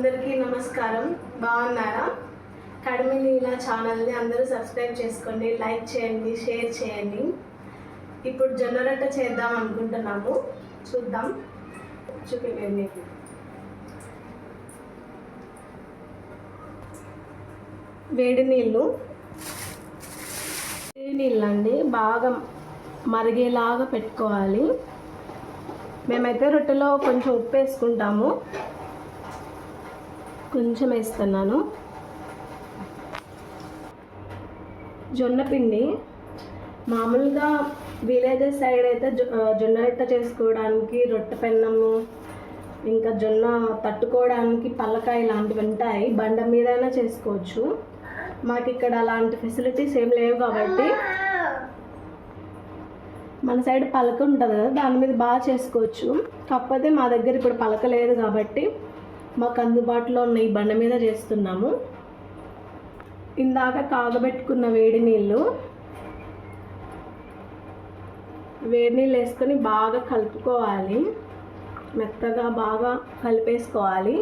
అందరికీ నమస్కారం. బాగున్నారా? కడిమి నీలా ఛానల్ని అందరూ సబ్స్క్రైబ్ చేసుకోండి లైక్ చేయండి షేర్ చేయండి. ఇప్పుడు జొన్న రొట్టె చేద్దాం అనుకుంటున్నాము. చూద్దాం. చూపించండి మీకు. వేడి నీళ్ళు. వేడి నీళ్ళు అండి బాగా మరిగేలాగా పెట్టుకోవాలి. మేమైతే రొట్టెలో కొంచెం ఉప్పు వేసుకుంటాము. కొంచెం వేస్తున్నాను జొన్న పిండి. మామూలుగా విలేజెస్ సైడ్ అయితే జొ- జొన్న రొట్టె చేసుకోవడానికి రొట్టె పెన్నము ఇంకా జొన్న తట్టుకోవడానికి పల్లకాయ ఇలాంటివి ఉంటాయి. బండ మీదైనా చేసుకోవచ్చు. మాకు ఇక్కడ అలాంటి ఫెసిలిటీస్ ఏం లేవు కాబట్టి మన సైడ్ పలక ఉంటుంది కదా దాని మీద బాగా చేసుకోవచ్చు. కాకపోతే మా దగ్గర ఇప్పుడు పలక లేదు కాబట్టి మాకు అందుబాటులో ఉన్న ఈ బండ మీద చేస్తున్నాము. ఇందాక కాగబెట్టుకున్న వేడి నీళ్ళు వేడి నీళ్ళు వేసుకొని బాగా కలుపుకోవాలి. మెత్తగా బాగా కలిపేసుకోవాలి.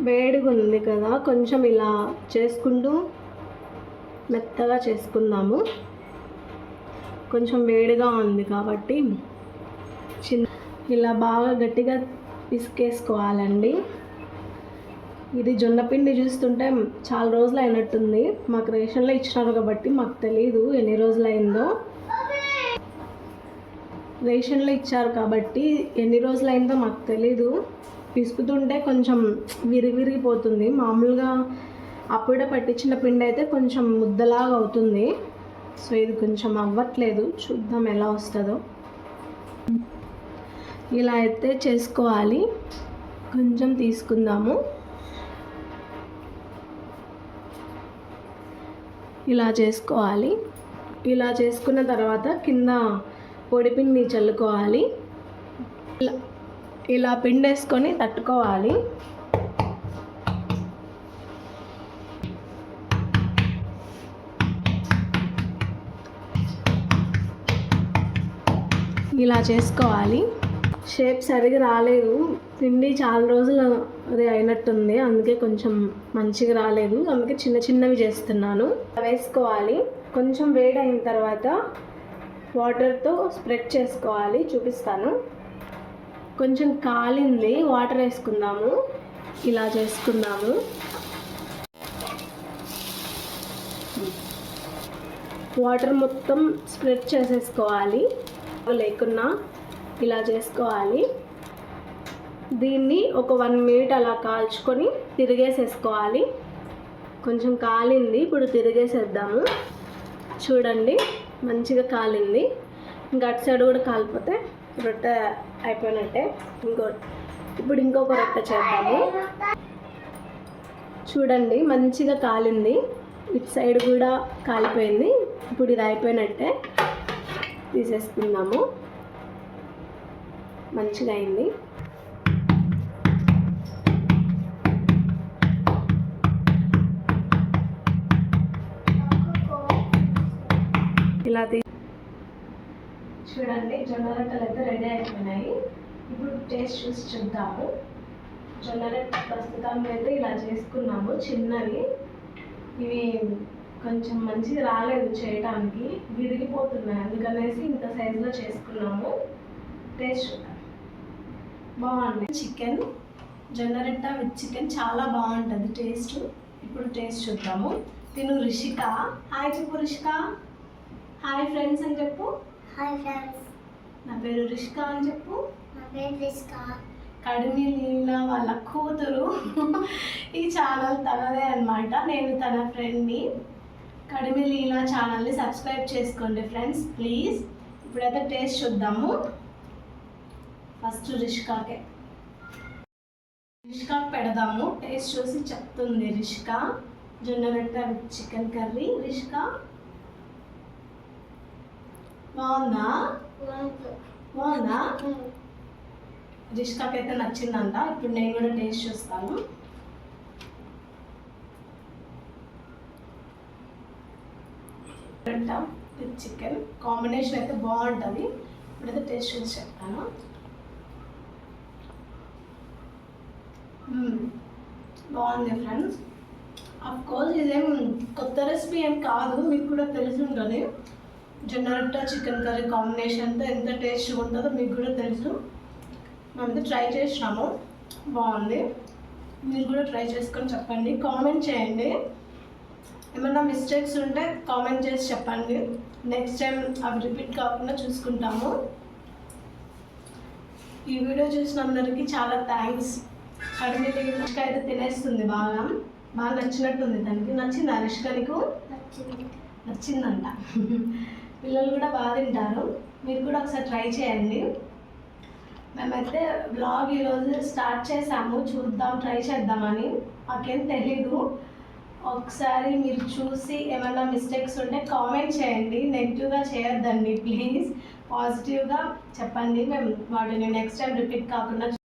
వేడిగా ఉంది కదా కొంచెం ఇలా చేసుకుంటూ మెత్తగా చేసుకుందాము. కొంచెం వేడిగా ఉంది కాబట్టి చిన్న ఇలా బాగా గట్టిగా పిసికేసుకోవాలండి ఇది జొన్నపిండి చూస్తుంటే చాలా రోజులు అయినట్టుంది మాకు రేషన్లో ఇచ్చినారు కాబట్టి మాకు తెలియదు ఎన్ని రోజులు అయిందో రేషన్లో ఇచ్చారు కాబట్టి ఎన్ని రోజులు అయిందో మాకు తెలీదు. పిసుకుతుంటే కొంచెం విరిగిరిగిపోతుంది. మామూలుగా అప్పుడే పట్టించిన పిండి అయితే కొంచెం ముద్దలాగా అవుతుంది. సో ఇది కొంచెం అవ్వట్లేదు. చూద్దాం ఎలా వస్తుందో. ఇలా అయితే చేసుకోవాలి. కొంచెం తీసుకుందాము. ఇలా చేసుకోవాలి. ఇలా చేసుకున్న తర్వాత కింద పొడిపిండి చల్లుకోవాలి. ఇలా ఇలా పిండేసుకొని తట్టుకోవాలి. ఇలా చేసుకోవాలి. షేప్ సరిగా రాలేదు. తిండి చాలా రోజులు అది అయినట్టుంది. అందుకే కొంచెం మంచిగా రాలేదు. అందుకే చిన్న చిన్నవి చేస్తున్నాను. వేసుకోవాలి. కొంచెం వేడి అయిన తర్వాత వాటర్తో స్ప్రెడ్ చేసుకోవాలి. చూపిస్తాను. కొంచెం కాలింది. వాటర్ వేసుకుందాము. ఇలా చేసుకుందాము. వాటర్ మొత్తం స్ప్రెడ్ చేసేసుకోవాలి. లేకున్నా ఇలా చేసుకోవాలి. దీన్ని ఒక వన్ మినిట్ అలా కాల్చుకొని తిరిగేసేసుకోవాలి. కొంచెం కాలింది ఇప్పుడు తిరిగేసేద్దాము. చూడండి మంచిగా కాలింది. ఇంకా అటు సైడ్ కూడా కాలిపోతే రొట్టె అయిపోయినట్టే. ఇంకో ఇప్పుడు ఇంకొక రొట్టె చేద్దాము. చూడండి మంచిగా కాలింది. ఇటు సైడ్ కూడా కాలిపోయింది. ఇప్పుడు ఇది అయిపోయినట్టే. తీసేసుకుందాము. మంచిగా అయింది ఇలా చూడండి జొన్న రొట్టెలు అయితే రెడీ అయిపోయినాయి. ఇప్పుడు టేస్ట్ చూసి చూద్దాము జొన్న రొట్టె ప్రస్తుతానికి అయితే ఇలా చేసుకున్నాము చిన్నవి. ఇవి కొంచెం మంచిగా రాలేదు చేయడానికి విరిగిపోతున్నాయి. అందుకనేసి ఇంత సైజులో చేసుకున్నాము. టేస్ట్ చూద్దాం. బాగుంది. చికెన్ జొన్న రొట్టె విత్ చికెన్ చాలా బాగుంటుంది. టేస్ట్ ఇప్పుడు టేస్ట్ చూద్దాము. తిను రిషిక. హాయ్ చెప్పు రిషిక. హాయ్ ఫ్రెండ్స్ అని చెప్పు. హాయ్ ఫ్రెండ్స్ నా పేరు రిషిక అని చెప్పు. నా పేరు రిస్కా కడిమి లీలా వాళ్ళ కూతురు. ఈ ఛానల్ తనదే అన్నమాట. నేను తన ఫ్రెండ్ని కడిమి లీలా ఛానల్ని సబ్స్క్రైబ్ చేసుకోండి ఫ్రెండ్స్ ప్లీజ్ ఇప్పుడైతే టేస్ట్ చూద్దాము. ఫస్ట్ రిష్కాకే. రిష్కా పెడదాము. టేస్ట్ చూసి చెప్తుంది రిష్కా. జొన్న విత్ చికెన్ కర్రీ. రిష్కా? బాగుందా? బాగుందా? రిష్కాకి అయితే నచ్చిందంట. ఇప్పుడు నేను కూడా టేస్ట్ చూస్తాను. With chicken. కాంబినేషన్ అయితే బాగుంటుంది. ఇప్పుడైతే టేస్ట్ చూసి చెప్తాను. బాగుంది ఫ్రెండ్స్. అఫ్ కోర్స్ ఇదేం కొత్త రెసిపీ ఏం కాదు మీకు కూడా తెలిసి ఉంటుంది. జొన్న రొట్టె చికెన్ కర్రీ కాంబినేషన్తో ఎంత టేస్ట్గా ఉంటుందో మీకు కూడా తెలుసు. మేమైతే ట్రై చేసినాము. బాగుంది. మీరు కూడా ట్రై చేసుకొని చెప్పండి. కామెంట్ చేయండి. ఏమైనా మిస్టేక్స్ ఉంటే కామెంట్ చేసి చెప్పండి. నెక్స్ట్ టైం అవి రిపీట్ కాకుండా చూసుకుంటాము. ఈ వీడియో చూసిన అందరికీ చాలా థ్యాంక్స్ అయితే తినేస్తుంది బాగా. బాగా నచ్చినట్టుంది తనకి. నచ్చింది రిష్క నీకు? నచ్చింది. నచ్చిందంట. పిల్లలు కూడా బాగా తింటారు. మీరు కూడా ఒకసారి ట్రై చేయండి. మేమైతే బ్లాగ్ ఈరోజు స్టార్ట్ చేసాము. చూద్దాం ట్రై చేద్దామని. మాకేం తెలీదు. ఒకసారి మీరు చూసి ఏమైనా మిస్టేక్స్ ఉంటే కామెంట్ చేయండి. నెగిటివ్గా చేయొద్దండి ప్లీజ్ పాజిటివ్గా చెప్పండి. మేము వాటిని నెక్స్ట్ టైం రిపీట్ కాకుండా